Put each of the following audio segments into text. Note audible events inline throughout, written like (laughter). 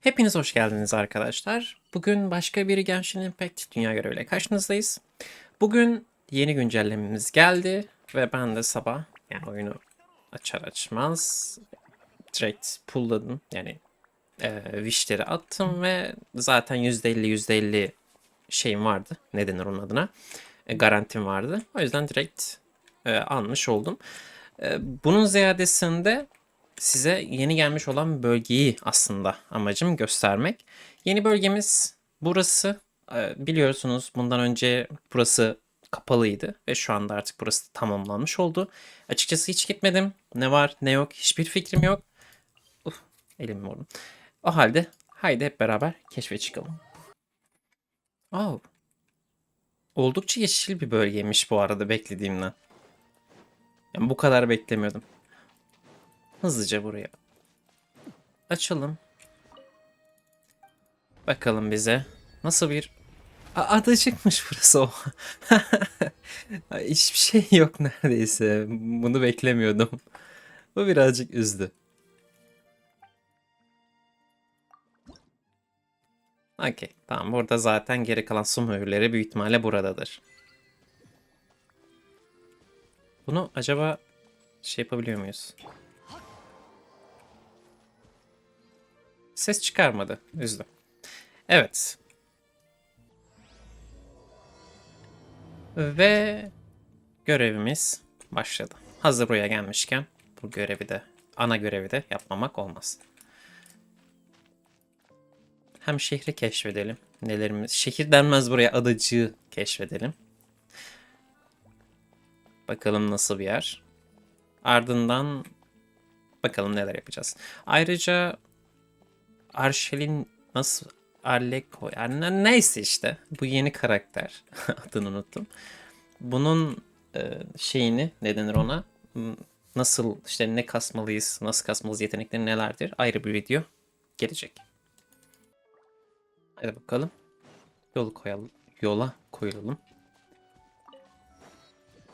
Hepiniz hoş geldiniz arkadaşlar. Bugün başka bir Genshin Impact dünya göreviyle karşınızdayız. Bugün yeni güncellememiz geldi ve ben de sabah yani oyunu açar açmaz direkt pulladım. Yani e, wishleri attım ve zaten %50 %50 şeyim vardı. Ne denir onun adına? E, garantim vardı. O yüzden direkt e, almış oldum. E, bunun ziyadesinde size yeni gelmiş olan bölgeyi aslında amacım göstermek. Yeni bölgemiz burası. Ee, Biliyorsunuz bundan önce burası kapalıydı ve şu anda artık burası tamamlanmış oldu. Açıkçası hiç gitmedim. Ne var ne yok hiçbir fikrim yok. Uf, elimi vurdum. O halde haydi hep beraber keşfe çıkalım. Oh. Oldukça yeşil bir bölgeymiş bu arada beklediğimden. Yani bu kadar beklemiyordum. Hızlıca buraya açalım. Bakalım bize nasıl bir A- adacıkmış burası o. (laughs) Hiçbir şey yok neredeyse. Bunu beklemiyordum. (laughs) Bu birazcık üzdü. Okey. Tamam burada zaten geri kalan su mühürleri büyük ihtimalle buradadır. Bunu acaba şey yapabiliyor muyuz? Ses çıkarmadı. Üzdü. Evet. Ve görevimiz başladı. Hazır buraya gelmişken bu görevi de ana görevi de yapmamak olmaz. Hem şehri keşfedelim. Nelerimiz şehir denmez buraya adacığı keşfedelim. Bakalım nasıl bir yer. Ardından bakalım neler yapacağız. Ayrıca Arşel'in nasıl Aleko yani ne- neyse işte bu yeni karakter (laughs) adını unuttum. Bunun e, şeyini ne denir ona nasıl işte ne kasmalıyız nasıl kasmalıyız yetenekleri nelerdir ayrı bir video gelecek. Hadi bakalım yolu koyalım yola koyulalım.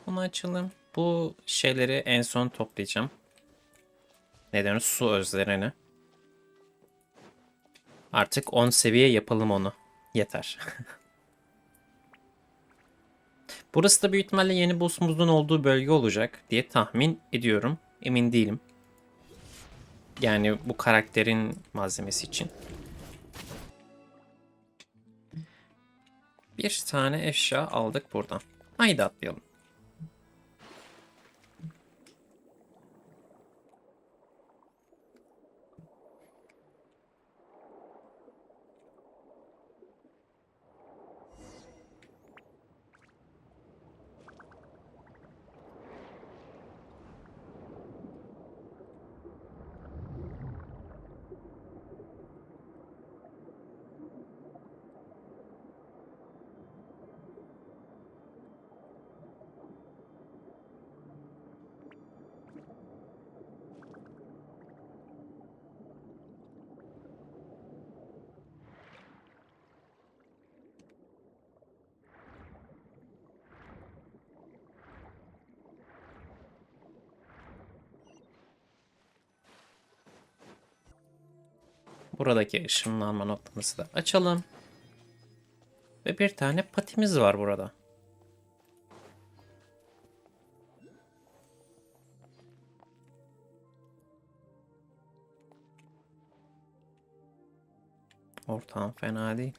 Bunu açalım. Bu şeyleri en son toplayacağım. Neden su özlerini. Artık 10 seviye yapalım onu. Yeter. (laughs) Burası da büyük ihtimalle yeni boss'umuzun olduğu bölge olacak diye tahmin ediyorum. Emin değilim. Yani bu karakterin malzemesi için. Bir tane eşya aldık buradan. Haydi atlayalım. Buradaki ışınlanma noktamızı da açalım. Ve bir tane patimiz var burada. Ortam fena değil.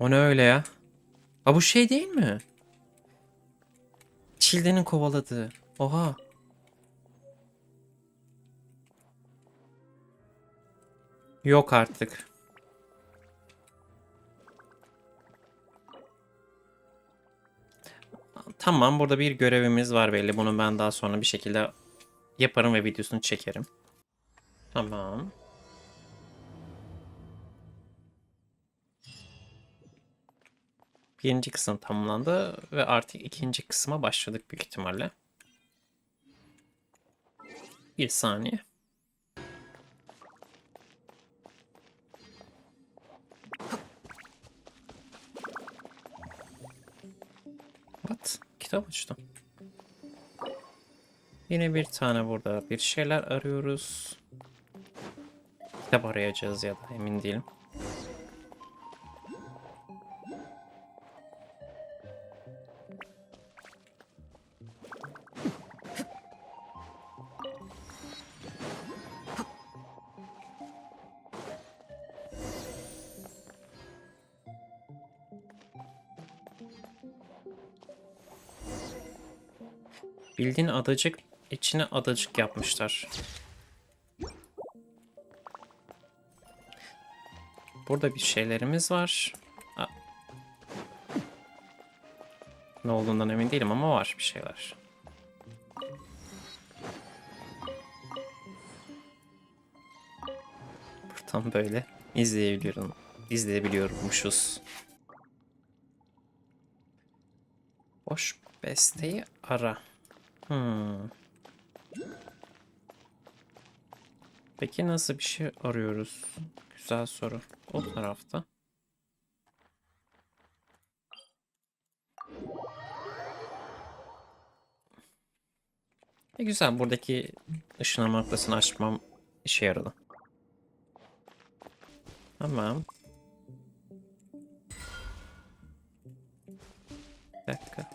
O ne öyle ya? Ha bu şey değil mi? Çilde'nin kovaladığı. Oha. Yok artık. Tamam burada bir görevimiz var belli. Bunu ben daha sonra bir şekilde yaparım ve videosunu çekerim. Tamam. Birinci kısım tamamlandı ve artık ikinci kısma başladık büyük ihtimalle. Bir saniye. What? Kitap açtım. Yine bir tane burada bir şeyler arıyoruz. Kitap arayacağız ya da emin değilim. Bildiğin adacık içine adacık yapmışlar. Burada bir şeylerimiz var. Ne olduğundan emin değilim ama var bir şeyler. Buradan böyle izleyebiliyorum. İzleyebiliyormuşuz. Boş besteyi ara. Hmm. Peki nasıl bir şey arıyoruz? Güzel soru. O tarafta. E güzel. Buradaki ışınlama noktasını açmam işe yaradı. Tamam. Bir dakika.「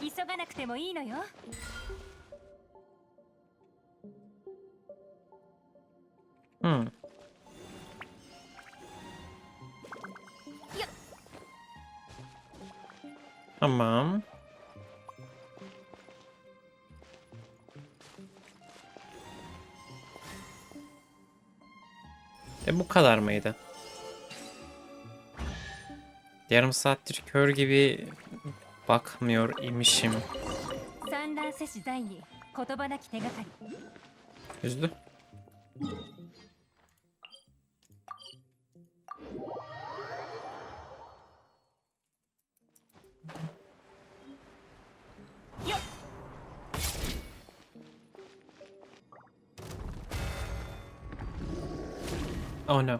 急がなくてもいいのよ」 Hmm. Tamam. E bu kadar mıydı? Yarım saattir kör gibi bakmıyor imişim. Üzdü. Oh no.